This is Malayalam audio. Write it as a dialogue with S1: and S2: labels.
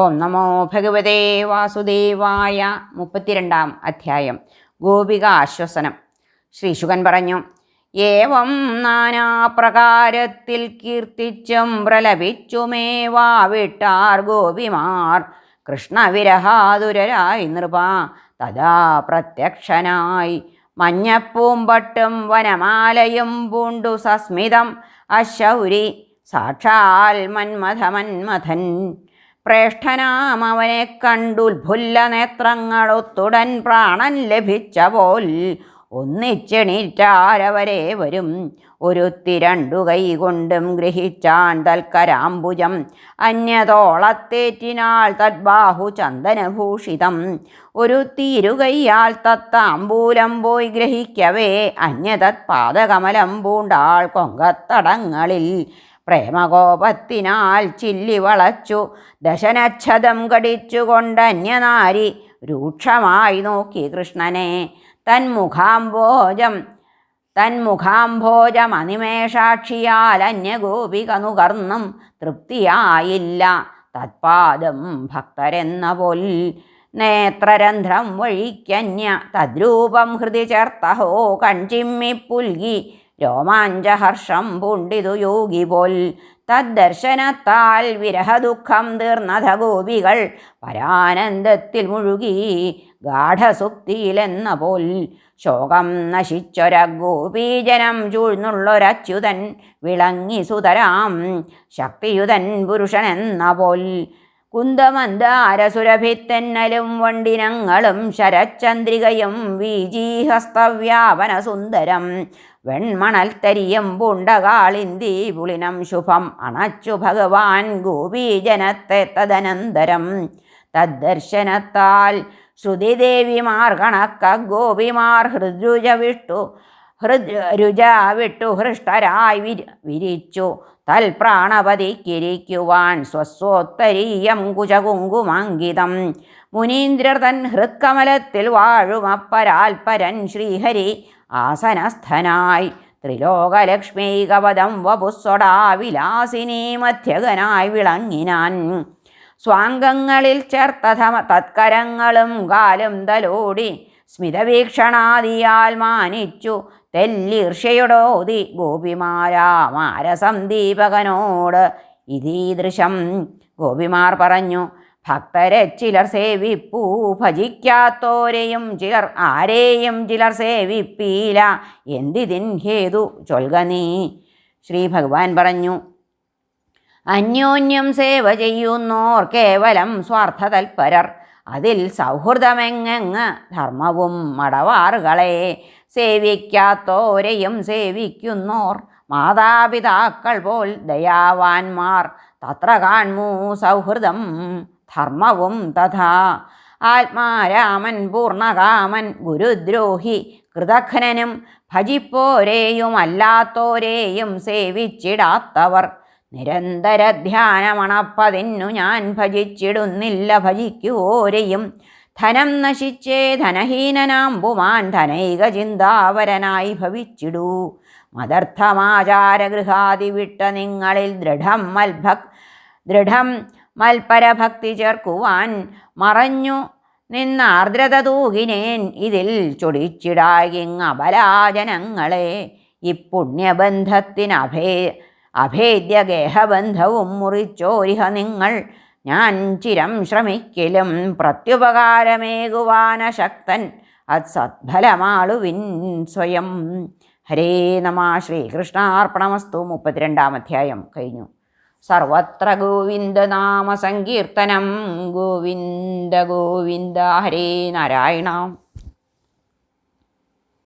S1: ഓം നമോ ഭഗവതേ വാസുദേവായ മുപ്പത്തിരണ്ടാം അധ്യായം. ഗോപിക ആശ്വസനം ശ്രീശുഖൻ പറഞ്ഞു ഏവം നാനാപ്രകാരത്തിൽ കീർത്തിച്ചും പ്രലപിച്ചുമേവാ വിട്ടാർ ഗോപിമാർ. കൃഷ്ണവിരഹാതുരരായി നൃപ തഥാ പ്രത്യക്ഷനായി. മഞ്ഞപ്പൂമ്പട്ടും വനമാലയും പൂണ്ടു സസ്മിതം അശൗരി സാക്ഷാൽ മന്മഥ മന്മഥൻ പ്രേഷ്ഠനാം അവനെ നേത്രങ്ങളൊത്തുടൻ പ്രാണൻ ലഭിച്ച പോൽ ഒന്നിച്ചെണീറ്റാരവരെ വരും. ഒരുത്തി രണ്ടു കൈകൊണ്ടും ഗ്രഹിച്ചാൻ തൽക്കരാംബുജം. അന്യതോളത്തേറ്റിനാൾ തദ്ബാഹു ചന്ദനഭൂഷിതം. ഒരു തീരുകയ്യാൽ തത്താമ്പൂലം പോയി ഗ്രഹിക്കവേ. അന്യതത് പാദകമലം പൂണ്ടാൾ കൊങ്കത്തടങ്ങളിൽ പ്രേമകോപത്തിനാൽ ചില്ലി വളച്ചു ദശനച്ഛതം കടിച്ചുകൊണ്ടന്യനാരി രൂക്ഷമായി നോക്കി കൃഷ്ണനെ തന്മുഖാംഭോജം അനിമേഷാക്ഷിയാൽ അന്യഗോപിക നുകർന്നും തൃപ്തിയായില്ല. തത്പാദം ഭക്തരെന്ന പോൽ നേത്രരന്ധ്രം വഴിക്കന്യ തദ്രൂപം ഹൃദി ചേർത്തഹോ കൺചിമ്മി പുൽകി രോമാഞ്ചഹർഷം പുണ്ടിതു യോഗി പോൽ തദ്ദർശനത്താൽ വിരഹദുഃഖം തീർന്നത ഗോപികൾ പരാനന്ദത്തിൽ മുഴുകി ഗാഠസുപ്തിയിലെന്ന പോൽ ശോകം നശിച്ചൊര ഗോപീജനം ചൂഴ്ന്നുള്ളൊരച്യുതൻ വിളങ്ങി സുതരാം ശക്തിയുതൻ പുരുഷനെന്ന പോൽ കുന്തമന്ദാരസുരഭിത്തെന്നലും വണ്ടിനങ്ങളും ശരച്ചന്ദ്രികയും വീജീഹസ്തവ്യാപന സുന്ദരം വെൺമണൽ തരിയം പൂണ്ടകാളിന്തി പുളിനം ശുഭം അണച്ചു ഭഗവാൻ ഗോപീജനത്തെ തദനന്തരം. തദ്ദർശനത്താൽ ശ്രുതിദേവിമാർ കണക്ക ഗോപിമാർ ഹൃദ്രുജ വിട്ടു ഹൃദ്രുജ വിട്ടു ഹൃഷ്ടരായി വിരി വിരിച്ചു. തൽപ്രാണപതിക്കിരിക്കുവാൻ സ്വസ്വോത്തരീയം കുചകുങ്കുമാങ്കിതം മുനീന്ദ്രർ തൻ ഹൃത്കമലത്തിൽ വാഴുമപ്പരാൽപരൻ ശ്രീഹരി ആസനസ്ഥനായി. ത്രിലോകലക്ഷ്മീകപദം വപുസ്വടാ വിലാസിനി മധ്യകനായി വിളങ്ങിനാൻ. സ്വാംഗങ്ങളിൽ ചേർത്ത തത്കരങ്ങളും കാലും തലോടി സ്മിതവീക്ഷണാദിയാൽ മാനിച്ചു തെല്ലീർഷയുടോതി ഗോപിമാരാമാരസം ദീപകനോട് ഇതീദൃശം ഗോപിമാർ പറഞ്ഞു ഭക്തരെ ചിലർ സേവിപ്പൂ ഭജിക്കാത്തോരെയും ചിലർ ആരെയും ചിലർ സേവിപ്പീല. എന്തിതിൻ ഹേതു? ചൊൽക നീ. ശ്രീ ഭഗവാൻ പറഞ്ഞു അന്യോന്യം സേവ ചെയ്യുന്നോർ കേവലം സ്വാർത്ഥതൽപരർ. അതിൽ സൗഹൃദമെങ്ങെങ്ങ് ധർമ്മവും മടവാറുകളെ. സേവിക്കാത്തോരെയും സേവിക്കുന്നോർ മാതാപിതാക്കൾ പോൽ ദയാവാൻമാർ തത്ര കാൺമൂ സൗഹൃദം ധർമ്മവും തഥാ. ആത്മാരാമൻ പൂർണകാമൻ ഗുരുദ്രോഹി കൃതഘ്നനും ഭജിപ്പോരെയുമല്ലാത്തോരെയും സേവിച്ചിടാത്തവർ. നിരന്തര ധ്യാനമണപ്പതിന്നു ഞാൻ ഭജിച്ചിടുന്നില്ല ഭജിക്കുവോരെയും. ധനം നശിച്ചേ ധനഹീനനാമ്പുമാൻ ധനൈക ചിന്താവരനായി ഭവിച്ചിടൂ. മതർത്ഥമാചാരഗൃഹാതി വിട്ട നിങ്ങളിൽ ദൃഢം മൽഭക് ദൃഢം മൽപരഭക്തി ചേർക്കുവാൻ മറഞ്ഞു നിന്ന ആർദ്രത തൂകിനേൻ ഇതിൽ ചൊടിച്ചിടാകിങ് അബലാജനങ്ങളെ ഇപ്പുണ്യബന്ധത്തിനഭേ അഭേദ്യ ഗേഹബന്ധവും മുറിച്ചോരിഹ നിങ്ങൾ. ഞാൻ ചിരം ശ്രമിക്കലും പ്രത്യുപകാരമേകുവാനശക്തൻ. അത് സദ്ഫലമാളുവിൻ സ്വയം. ഹരേ നമ ശ്രീകൃഷ്ണാർപ്പണമസ്തു. മുപ്പത്തിരണ്ടാം അധ്യായം കഴിഞ്ഞു. സർവത്ര ഗോവിന്ദനാമ സങ്കീർത്തനം. ഗോവിന്ദ ഗോവിന്ദ ഹരേ നാരായണ.